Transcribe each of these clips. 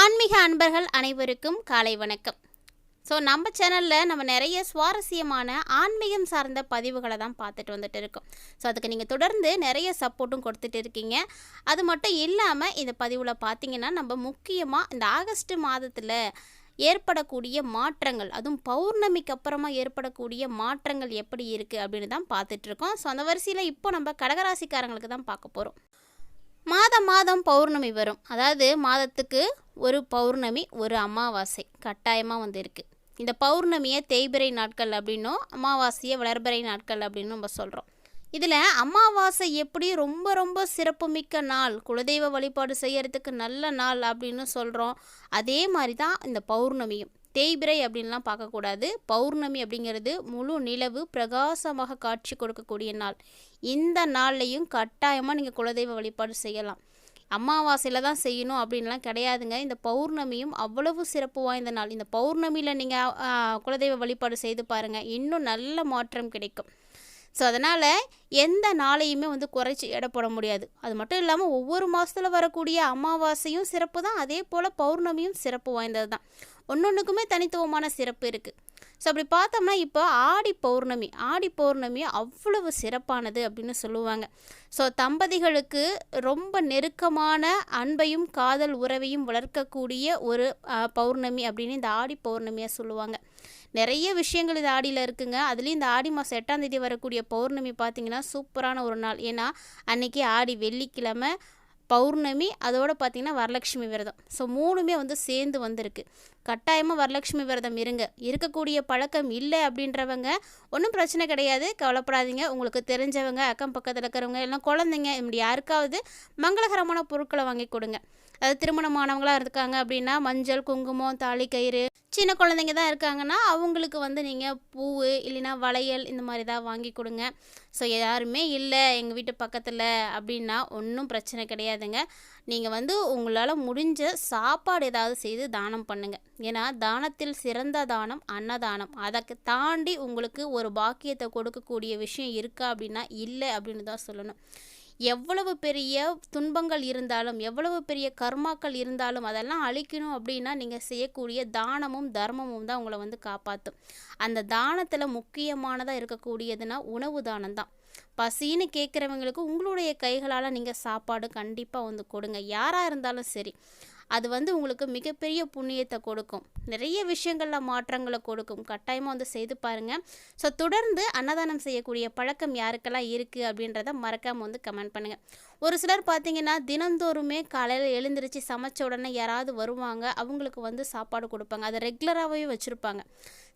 ஆன்மீக அன்பர்கள் அனைவருக்கும் காலை வணக்கம். ஸோ நம்ம சேனலில் நம்ம நிறைய சுவாரஸ்யமான ஆன்மீகம் சார்ந்த பதிவுகளை தான் பார்த்துட்டு வந்துட்டு இருக்கோம். ஸோ அதுக்கு நீங்கள் தொடர்ந்து நிறைய சப்போர்ட்டும் கொடுத்துட்டு இருக்கீங்க. அது மட்டும் இல்லாமல் இந்த பதிவில் பார்த்தீங்கன்னா நம்ம முக்கியமாக இந்த ஆகஸ்ட் மாதத்தில் ஏற்படக்கூடிய மாற்றங்கள் அதுவும் பௌர்ணமிக்கு அப்புறமா ஏற்படக்கூடிய மாற்றங்கள் எப்படி இருக்குது அப்படின்னு தான் பார்த்துட்ருக்கோம் ஸோ அந்த வரிசையில் இப்போ நம்ம கடகராசிக்காரங்களுக்கு தான் பார்க்க போகிறோம் மாதம் மாதம் பௌர்ணமி வரும். அதாவது மாதத்துக்கு ஒரு பௌர்ணமி ஒரு அமாவாசை கட்டாயமாக வந்து இருக்குது இந்த பௌர்ணமியை தேய்பிறை நாட்கள் அப்படின்னும் அமாவாசையை வளர்பிறை நாட்கள் அப்படின்னு நம்ம சொல்கிறோம் இதில் அமாவாசை எப்படி ரொம்ப ரொம்ப சிறப்புமிக்க நாள் குலதெய்வ வழிபாடு செய்கிறதுக்கு நல்ல நாள் அப்படின்னு சொல்கிறோம் அதே மாதிரி தான் இந்த பௌர்ணமியும். தேய்பிறை அப்படின்லாம் பார்க்கக்கூடாது. பௌர்ணமி அப்படிங்கிறது முழு நிலவு பிரகாசமாக காட்சி கொடுக்கக்கூடிய நாள். இந்த நாள்லையும் கட்டாயமாக நீங்கள் குலதெய்வ வழிபாடு செய்யலாம். அமாவாசையில் தான் செய்யணும் அப்படின்லாம் கிடையாதுங்க. இந்த பௌர்ணமியும் அவ்வளவு சிறப்பு வாய்ந்த நாள். இந்த பௌர்ணமியில் நீங்கள் குலதெய்வ வழிபாடு செய்து பாருங்கள் இன்னும் நல்ல மாற்றம் கிடைக்கும். ஸோ அதனால் எந்த நாளையுமே வந்து குறைச்சி எடை போட முடியாது. அது மட்டும் இல்லாமல் ஒவ்வொரு மாதத்தில் வரக்கூடிய அமாவாசையும் சிறப்பு தான் அதே போல் பௌர்ணமியும் சிறப்பு வாய்ந்தது தான் ஒன்றொன்றுக்குமே தனித்துவமான சிறப்பு இருக்குது ஸோ அப்படி பார்த்தோம்னா இப்போ ஆடி பௌர்ணமி ஆடி பௌர்ணமி அவ்வளவு சிறப்பானது அப்படின்னு சொல்லுவாங்க. ஸோ தம்பதிகளுக்கு ரொம்ப நெருக்கமான அன்பையும் காதல் உறவையும் வளர்க்கக்கூடிய ஒரு பௌர்ணமி அப்படின்னு இந்த ஆடி பௌர்ணமியாக சொல்லுவாங்க. நிறைய விஷயங்கள் இந்த ஆடியில் இருக்குங்க. அதுலேயும் இந்த ஆடி மாதம் எட்டாம் தேதி வரக்கூடிய பௌர்ணமி பார்த்தீங்கன்னா சூப்பரான ஒரு நாள். ஏன்னா அன்றைக்கி ஆடி வெள்ளிக்கிழமை பௌர்ணமி அதோட பார்த்திங்கன்னா வரலட்சுமி விரதம். ஸோ மூணுமே வந்து சேர்ந்து வந்திருக்கு. கட்டாயமாக வரலட்சுமி விரதம் இருங்க. இருக்கக்கூடிய பழக்கம் இல்லை அப்படின்றவங்க ஒன்றும் பிரச்சனை கிடையாது. கவலைப்படாதீங்க. உங்களுக்கு தெரிஞ்சவங்க அக்கம் பக்கத்தில் இருக்கிறவங்க எல்லாம் குழந்தைங்க இப்படி யாருக்காவது மங்களகரமான பொருட்களை வாங்கி கொடுங்க. அது திருமணமானவங்களாக இருக்காங்க அப்படின்னா மஞ்சள் குங்குமம் தாலி கயிறு சின்ன குழந்தைங்க தான் இருக்காங்கன்னா அவங்களுக்கு வந்து நீங்கள் பூவு இல்லைன்னா வளையல் இந்த மாதிரி தான் வாங்கி கொடுங்க. ஸோ யாருமே இல்லை எங்கள் வீட்டு பக்கத்தில் அப்படின்னா ஒன்றும் பிரச்சனை கிடையாதுங்க. நீங்கள் வந்து உங்களால் முடிஞ்ச சாப்பாடு ஏதாவது செய்து தானம் பண்ணுங்கள் ஏன்னா தானத்தில் சிறந்த தானம் அன்னதானம். அதற்கு தாண்டி உங்களுக்கு ஒரு பாக்கியத்தை கொடுக்கக்கூடிய விஷயம் இருக்கா அப்படின்னா இல்லை அப்படின்னு தான் சொல்லணும். எவ்வளவு பெரிய துன்பங்கள் இருந்தாலும் எவ்வளவு பெரிய கர்மாக்கள் இருந்தாலும் அதெல்லாம் அழிக்கணும் அப்படின்னா நீங்கள் செய்யக்கூடிய தானமும் தர்மமும் தான் உங்களை வந்து காப்பாற்றும் அந்த தானத்தில் முக்கியமானதாக இருக்கக்கூடியதுன்னா உணவு தானம் தான். பசின்னு கேட்குறவங்களுக்கு உங்களுடைய கைகளால் நீங்கள் சாப்பாடு கண்டிப்பாக வந்து கொடுங்க. யாராக இருந்தாலும் சரி. அது வந்து உங்களுக்கு மிகப்பெரிய புண்ணியத்தை கொடுக்கும். நிறைய விஷயங்களில் மாற்றங்களை கொடுக்கும். கட்டாயமாக வந்து செய்து பாருங்கள் ஸோ தொடர்ந்து அன்னதானம் செய்யக்கூடிய பழக்கம் யாருக்கெல்லாம் இருக்குது அப்படின்றத மறக்காமல் வந்து கமெண்ட் பண்ணுங்கள் ஒரு சிலர் பார்த்தீங்கன்னா தினந்தோறுமே காலையில் எழுந்திரிச்சு சமைச்ச உடனே யாராவது வருவாங்க அவங்களுக்கு வந்து சாப்பாடு கொடுப்பாங்க. அதை ரெகுலராகவே வச்சுருப்பாங்க.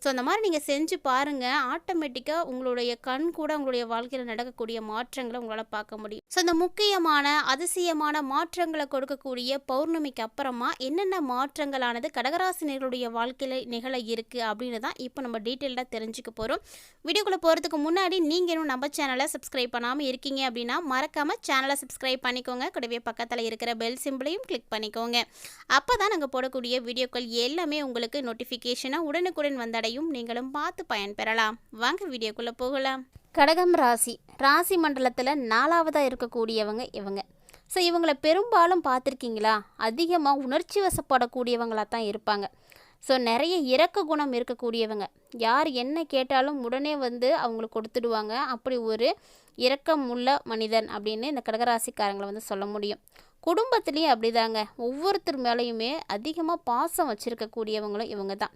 ஸோ அந்த மாதிரி நீங்கள் செஞ்சு பாருங்கள் ஆட்டோமேட்டிக்காக உங்களுடைய கண் கூட உங்களுடைய வாழ்க்கையில் நடக்கக்கூடிய மாற்றங்களை உங்களால் பார்க்க முடியும். ஸோ இந்த முக்கியமான அதிசயமான மாற்றங்களை கொடுக்கக்கூடிய பௌர்ணமிக்கு அப்புறமா என்னென்ன மாற்றங்களானது கடகராசினியர்களுடைய வாழ்க்கையில் நிகழ இருக்குது அப்படின்னு தான் இப்போ நம்ம டீட்டெயிலாக தெரிஞ்சுக்க போகிறோம் வீடியோக்குள்ளே போகிறதுக்கு முன்னாடி நீங்கள் இன்னும் நம்ம சேனலை சப்ஸ்கிரைப் பண்ணாமல் இருக்கீங்க அப்படின்னா மறக்காமல் சேனலை சப்ஸ்கிரைப் பண்ணிக்கோங்க. கூடவே பக்கத்தில் இருக்கிற பெல் சிம்பிளையும் கிளிக் பண்ணிக்கோங்க. அப்போ தான் நாங்கள் போடக்கூடிய வீடியோக்கள் எல்லாமே உங்களுக்கு நோட்டிஃபிகேஷனாக உடனுக்குடன் வந்தடையும். நீங்களும் பார்த்து பயன்பெறலாம். வாங்க வீடியோக்குள்ளே போகலாம். கடகம் ராசி. ராசி மண்டலத்தில் நாலாவதாக இருக்கக்கூடியவங்க இவங்க. ஸோ இவங்களை பெரும்பாலும் பார்த்துருக்கீங்களா? அதிகமாக உணர்ச்சி வசப்படக்கூடியவங்களாக தான் இருப்பாங்க. ஸோ நிறைய இரக்க குணம் இருக்கக்கூடியவங்க. யார் என்ன கேட்டாலும் உடனே வந்து அவங்களுக்கு கொடுத்துடுவாங்க. அப்படி ஒரு இரக்கம் உள்ள மனிதன் அப்படின்னு இந்த கடகராசிக்காரங்களை வந்து சொல்ல முடியும். குடும்பத்துலேயும் அப்படிதாங்க. ஒவ்வொருத்தர் மேலேயுமே அதிகமாக பாசம் வச்சுருக்கக்கூடியவங்களும் இவங்க தான்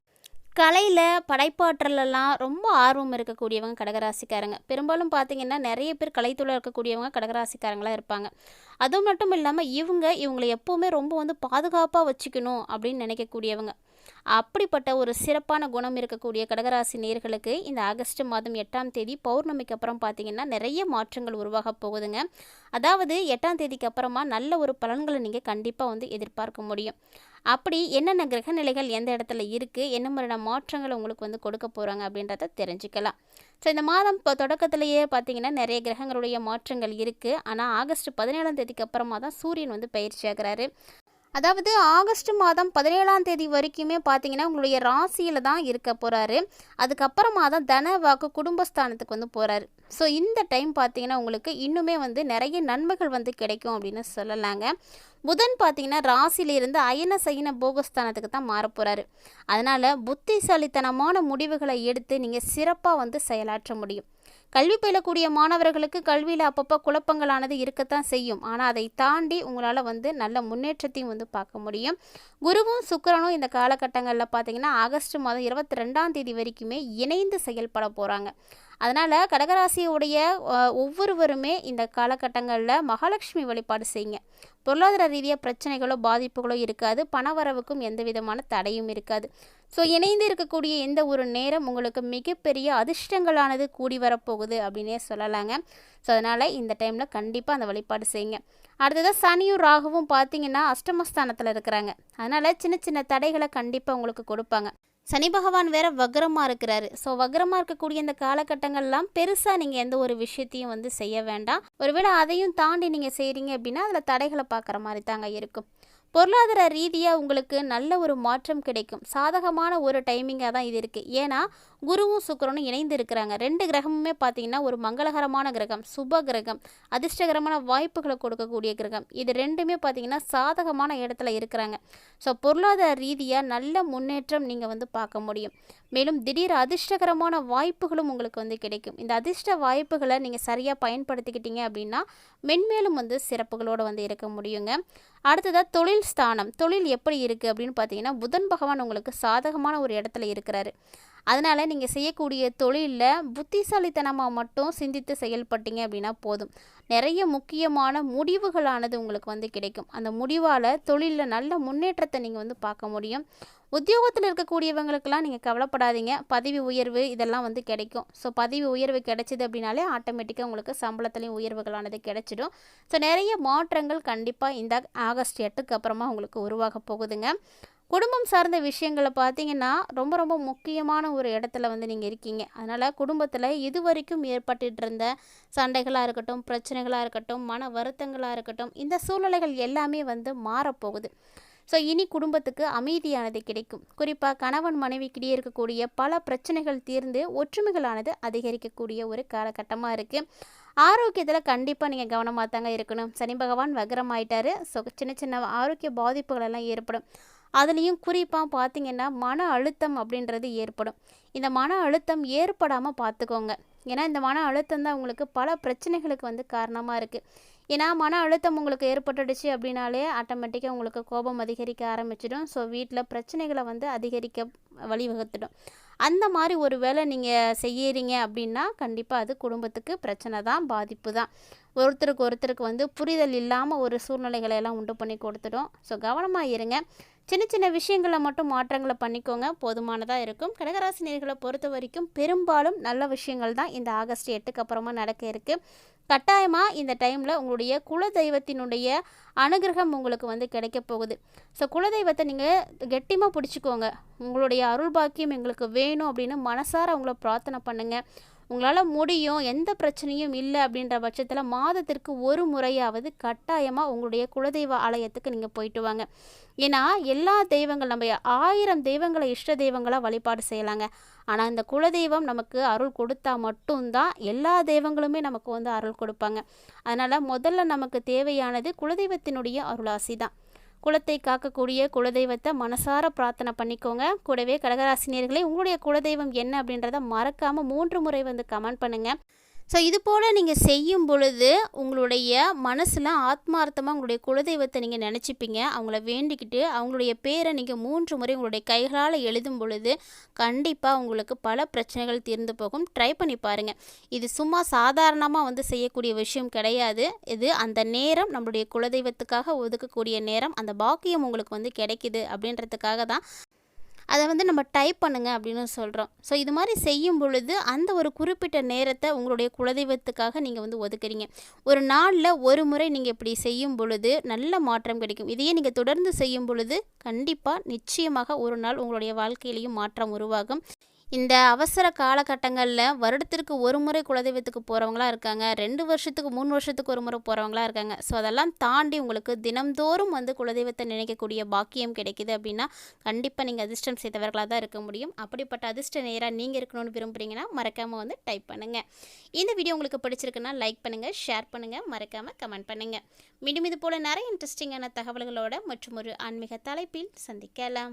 கலையில் படைப்பாற்றலெல்லாம் ரொம்ப ஆர்வம் இருக்கக்கூடியவங்க கடகராசிக்காரங்க. பெரும்பாலும் பார்த்திங்கன்னா நிறைய பேர் கலைத்துள்ள இருக்கக்கூடியவங்க கடகராசிக்காரங்களாக இருப்பாங்க. அதுவும் மட்டும் இல்லாமல் இவங்க இவங்களை எப்போவுமே ரொம்ப வந்து பாதுகாப்பாக வச்சுக்கணும் அப்படின்னு நினைக்கக்கூடியவங்க. அப்படிப்பட்ட ஒரு சிறப்பான குணம் இருக்கக்கூடிய கடகராசி நேர்களுக்கு இந்த ஆகஸ்ட் மாதம் எட்டாம் தேதி பௌர்ணமிக்கு அப்புறம் பார்த்தீங்கன்னா நிறைய மாற்றங்கள் உருவாக போகுதுங்க. அதாவது எட்டாம் தேதிக்கு அப்புறமா நல்ல ஒரு பலன்களை நீங்கள் கண்டிப்பாக வந்து எதிர்பார்க்க முடியும். அப்படி என்னென்ன கிரகநிலைகள் எந்த இடத்துல இருக்குது என்ன மாதிரியான மாற்றங்களை உங்களுக்கு வந்து கொடுக்க போகிறாங்க அப்படின்றத தெரிஞ்சுக்கலாம். ஸோ இந்த மாதம் இப்போ தொடக்கத்திலேயே பார்த்தீங்கன்னா நிறைய கிரகங்களுடைய மாற்றங்கள் இருக்குது ஆனால் ஆகஸ்ட் பதினேழாம் தேதிக்கு அப்புறமா தான் சூரியன் வந்து பயிற்சி ஆகிறாரு. அதாவது ஆகஸ்ட் மாதம் பதினேழாம் தேதி வரைக்குமே பார்த்தீங்கன்னா உங்களுடைய ராசியில் தான் இருக்க போகிறாரு அதுக்கப்புறமா தான் தன வாக்கு குடும்பஸ்தானத்துக்கு வந்து போகிறாரு ஸோ இந்த டைம் பார்த்தீங்கன்னா உங்களுக்கு இன்னுமே வந்து நிறைய நன்மைகள் வந்து கிடைக்கும் அப்படின்னு சொல்லலாங்க. புதன் பார்த்தீங்கன்னா ராசியிலிருந்து அயன சயன போகஸ்தானத்துக்கு தான் மாறப் போகிறாரு அதனால் புத்திசாலித்தனமான முடிவுகளை எடுத்து நீங்கள் சிறப்பாக வந்து செயலாற்ற முடியும். கல்வி பயிலக்கூடிய மாணவர்களுக்கு கல்வியில் அப்பப்போ குழப்பங்களானது இருக்கத்தான் செய்யும். ஆனால் அதை தாண்டி உங்களால் வந்து நல்ல முன்னேற்றத்தையும் வந்து பார்க்க முடியும். குருவும் சுக்கரனும் இந்த காலகட்டங்களில் பார்த்தீங்கன்னா ஆகஸ்ட் மாதம் இருபத்தி ரெண்டாம் தேதி வரைக்குமே இணைந்து செயல்பட போகிறாங்க அதனால் கடகராசியுடைய ஒவ்வொருவருமே இந்த காலகட்டங்களில் மகாலட்சுமி வழிபாடு செய்யுங்க. பொருளாதார ரீதியாக பிரச்சனைகளோ பாதிப்புகளோ இருக்காது. பணவரவுக்கும் எந்த விதமான தடையும் இருக்காது. ஸோ இணைந்து இருக்கக்கூடிய எந்த ஒரு நேரம் உங்களுக்கு மிகப்பெரிய அதிர்ஷ்டங்களானது கூடி வரப்போகுது அப்படின்னே சொல்லலாங்க. ஸோ அதனால் இந்த டைமில் கண்டிப்பாக அந்த வழிபாடு செய்யுங்க. அடுத்ததாக சனியும் ராகுவும் பார்த்தீங்கன்னா அஷ்டமஸ்தானத்தில் இருக்கிறாங்க. அதனால் சின்ன சின்ன தடைகளை கண்டிப்பாக உங்களுக்கு கொடுப்பாங்க. சனி பகவான் வேற வக்ரமாக இருக்கிறாரு. ஸோ வக்ரமாக இருக்கக்கூடிய இந்த காலகட்டங்கள்லாம் பெருசாக நீங்கள் எந்த ஒரு விஷயத்தையும் வந்து செய்ய வேண்டாம். ஒருவேளை அதையும் தாண்டி நீங்கள் செய்கிறீங்க அப்படின்னா அதில் தடைகளை பார்க்குற மாதிரி தாங்க இருக்கும். பொருளாதார ரீதியாக உங்களுக்கு நல்ல ஒரு மாற்றம் கிடைக்கும். சாதகமான ஒரு டைமிங்காக தான் இது இருக்குது ஏன்னா குருவும் சுக்கிரனும் இணைந்து இருக்கிறாங்க. ரெண்டு கிரகமுமே பார்த்தீங்கன்னா ஒரு மங்களகரமான கிரகம் சுப கிரகம் அதிர்ஷ்டகரமான வாய்ப்புகளை கொடுக்கக்கூடிய கிரகம். இது ரெண்டுமே பார்த்தீங்கன்னா சாதகமான இடத்துல இருக்கிறாங்க. ஸோ பொருளாதார ரீதியாக நல்ல முன்னேற்றம் நீங்கள் வந்து பார்க்க முடியும். மேலும் திடீர் அதிர்ஷ்டகரமான வாய்ப்புகளும் உங்களுக்கு வந்து கிடைக்கும். இந்த அதிர்ஷ்ட வாய்ப்புகளை நீங்கள் சரியாக பயன்படுத்திக்கிட்டீங்க அப்படின்னா மென்மேலும் வந்து சிறப்புகளோடு வந்து இருக்க முடியுங்க. அடுத்ததாக தொழில் ஸ்தானம். தொழில் எப்படி இருக்குது அப்படின்னு பார்த்தீங்கன்னா புதன் பகவான் உங்களுக்கு சாதகமான ஒரு இடத்துல இருக்கிறாரு. அதனால் நீங்கள் செய்யக்கூடிய தொழிலில் புத்திசாலித்தனமாக மட்டும் சிந்தித்து செயல்பட்டீங்க அப்படின்னா போதும். நிறைய முக்கியமான முடிவுகளானது உங்களுக்கு வந்து கிடைக்கும். அந்த முடிவால் தொழிலில் நல்ல முன்னேற்றத்தை நீங்கள் வந்து பார்க்க முடியும். உத்தியோகத்தில் இருக்கக்கூடியவங்களுக்கெல்லாம் நீங்கள் கவலைப்படாதீங்க. பதவி உயர்வு இதெல்லாம் வந்து கிடைக்கும். ஸோ பதவி உயர்வு கிடைச்சிது அப்படின்னாலே ஆட்டோமேட்டிக்காக உங்களுக்கு சம்பளத்துலேயும் உயர்வுகளானது கிடைச்சிடும். ஸோ நிறைய மாற்றங்கள் கண்டிப்பாக இந்த ஆகஸ்ட் எட்டுக்கு அப்புறமா உங்களுக்கு உருவாக போகுதுங்க. குடும்பம் சார்ந்த விஷயங்களை பார்த்தீங்கன்னா ரொம்ப ரொம்ப முக்கியமான ஒரு இடத்துல வந்து நீங்கள் இருக்கீங்க. அதனால் குடும்பத்தில் இது வரைக்கும் ஏற்பட்டுட்டு இருந்த சண்டைகளாக இருக்கட்டும் பிரச்சனைகளாக இருக்கட்டும் மன வருத்தங்களாக இருக்கட்டும் இந்த சூழ்நிலைகள் எல்லாமே வந்து மாறப்போகுது. ஸோ இனி குடும்பத்துக்கு அமைதியானது கிடைக்கும். குறிப்பாக கணவன் மனைவிக்கிடையே இருக்கக்கூடிய பல பிரச்சனைகள் தீர்ந்து ஒற்றுமைகளானது அதிகரிக்கக்கூடிய ஒரு காலகட்டமாக இருக்குது ஆரோக்கியத்தில் கண்டிப்பாக நீங்கள் கவனமாக தாங்க இருக்கணும். சனி பகவான் வக்ரம் ஆயிட்டாரு. ஸோ சின்ன சின்ன ஆரோக்கிய பாதிப்புகள் எல்லாம் ஏற்படும். அதுலேயும் குறிப்பாக பார்த்தீங்கன்னா மன அழுத்தம் அப்படின்றது ஏற்படும். இந்த மன அழுத்தம் ஏற்படாமல் பார்த்துக்கோங்க ஏன்னா இந்த மன அழுத்தம் தான் உங்களுக்கு பல பிரச்சனைகளுக்கு வந்து காரணமாக இருக்குது ஏன்னா மன அழுத்தம் உங்களுக்கு ஏற்பட்டுடுச்சு அப்படின்னாலே ஆட்டோமேட்டிக்காக உங்களுக்கு கோபம் அதிகரிக்க ஆரம்பிச்சிடும். ஸோ வீட்டில் பிரச்சனைகளை வந்து அதிகரிக்க வழிவகுத்துடும். அந்த மாதிரி ஒரு வேலை நீங்கள் செய்யறீங்க அப்படின்னா கண்டிப்பாக அது குடும்பத்துக்கு பிரச்சனை தான் பாதிப்பு தான் ஒருத்தருக்கு ஒருத்தருக்கு வந்து புரிதல் இல்லாமல் ஒரு சூழ்நிலைகளை எல்லாம் உண்டு பண்ணி கொடுத்துடும். ஸோ கவனமாக இருங்க. சின்ன சின்ன விஷயங்களை மட்டும் மாற்றங்களை பண்ணிக்கோங்க. போதுமானதாக இருக்கும். கடகராசினியர்களை பொறுத்த வரைக்கும் பெரும்பாலும் நல்ல விஷயங்கள் தான் இந்த ஆகஸ்ட் எட்டுக்கு அப்புறமா நடக்க இருக்குது கட்டாயமாக இந்த டைமில் உங்களுடைய குலதெய்வத்தினுடைய அனுகிரகம் உங்களுக்கு வந்து கிடைக்க போகுது. ஸோ குலதெய்வத்தை நீங்கள் கெட்டியமாக பிடிச்சிக்கோங்க. உங்களுடைய அருள் பாக்கியம் எங்களுக்கு வேணும் அப்படின்னு மனசார அவங்கள பிரார்த்தனை பண்ணுங்கள் உங்களால் முடியும் எந்த பிரச்சனையும் இல்லை அப்படின்ற பட்சத்தில் மாதத்திற்கு ஒரு முறையாவது கட்டாயமாக உங்களுடைய குலதெய்வ ஆலயத்துக்கு நீங்கள் போயிட்டு வாங்க. ஏன்னா எல்லா தெய்வங்கள் நம்ம ஆயிரம் தெய்வங்களை இஷ்ட தெய்வங்களாக வழிபாடு செய்யலாங்க. ஆனால் இந்த குலதெய்வம் நமக்கு அருள் கொடுத்தா மட்டும்தான் எல்லா தெய்வங்களுமே நமக்கு வந்து அருள் கொடுப்பாங்க. அதனால் முதல்ல நமக்கு தேவையானது குலதெய்வத்தினுடைய அருளாசி தான் குலத்தை காக்கக்கூடிய குலதெய்வத்தை மனசார பிரார்த்தனை பண்ணிக்கோங்க. கூடவே கடகராசினியர்களே உங்களுடைய குலதெய்வம் என்ன அப்படின்றத மறக்காமல் மூன்று முறை வந்து கமெண்ட் பண்ணுங்கள் ஸோ இது போல் நீங்கள் செய்யும் பொழுது உங்களுடைய மனசில் ஆத்மார்த்தமாக உங்களுடைய குலதெய்வத்தை நீங்கள் நினச்சிப்பீங்க. அவங்கள வேண்டிக்கிட்டு அவங்களுடைய பேரை நீங்கள் மூன்று முறை உங்களுடைய கைகளால் எழுதும் பொழுது கண்டிப்பாக உங்களுக்கு பல பிரச்சனைகள் தீர்ந்து போகும். ட்ரை பண்ணி பாருங்கள் இது சும்மா சாதாரணமாக வந்து செய்யக்கூடிய விஷயம் கிடையாது. இது அந்த நேரம் நம்மளுடைய குலதெய்வத்துக்காக ஒதுக்கக்கூடிய நேரம். அந்த பாக்கியம் உங்களுக்கு வந்து கிடைக்குது அப்படின்றதுக்காக தான். அதை வந்து நம்ம டைப் பண்ணுங்க அப்படின்னு சொல்கிறோம் ஸோ இது மாதிரி செய்யும் பொழுது அந்த ஒரு குறிப்பிட்ட நேரத்தை உங்களுடைய குலதெய்வத்துக்காக நீங்கள் வந்து ஒதுக்குறீங்க. ஒரு நாளில் ஒரு முறை நீங்கள் இப்படி செய்யும் பொழுது நல்ல மாற்றம் கிடைக்கும். இதையே நீங்கள் தொடர்ந்து செய்யும் பொழுது கண்டிப்பாக நிச்சயமாக ஒரு நாள் உங்களுடைய வாழ்க்கையிலையும் மாற்றம் உருவாகும். இந்த அவசர காலகட்டங்களில் வருடத்திற்கு ஒரு முறை குலதெய்வத்துக்கு போகிறவங்களா இருக்காங்க. ரெண்டு வருஷத்துக்கு மூணு வருஷத்துக்கு ஒரு முறை போகிறவங்களா இருக்காங்க. ஸோ அதெல்லாம் தாண்டி உங்களுக்கு தினம்தோறும் வந்து குலதெய்வத்தை நினைக்கக்கூடிய பாக்கியம் கிடைக்குது அப்படின்னா கண்டிப்பாக நீங்கள் அதிர்ஷ்டம் செய்தவர்களாக தான் இருக்க முடியும். அப்படிப்பட்ட அதிர்ஷ்ட நேராக நீங்கள் இருக்கணும்னு விரும்புகிறீங்கன்னா மறக்காமல் வந்து டைப் பண்ணுங்கள் இந்த வீடியோ உங்களுக்கு பிடிச்சிருக்குன்னா லைக் பண்ணுங்கள் ஷேர் பண்ணுங்கள் மறக்காமல் கமெண்ட் பண்ணுங்கள் மீண்டும் இது போல் நிறைய இன்ட்ரெஸ்டிங்கான தகவல்களோட மற்றும் ஒரு ஆன்மீக தலைப்பில் சந்திக்கலாம்.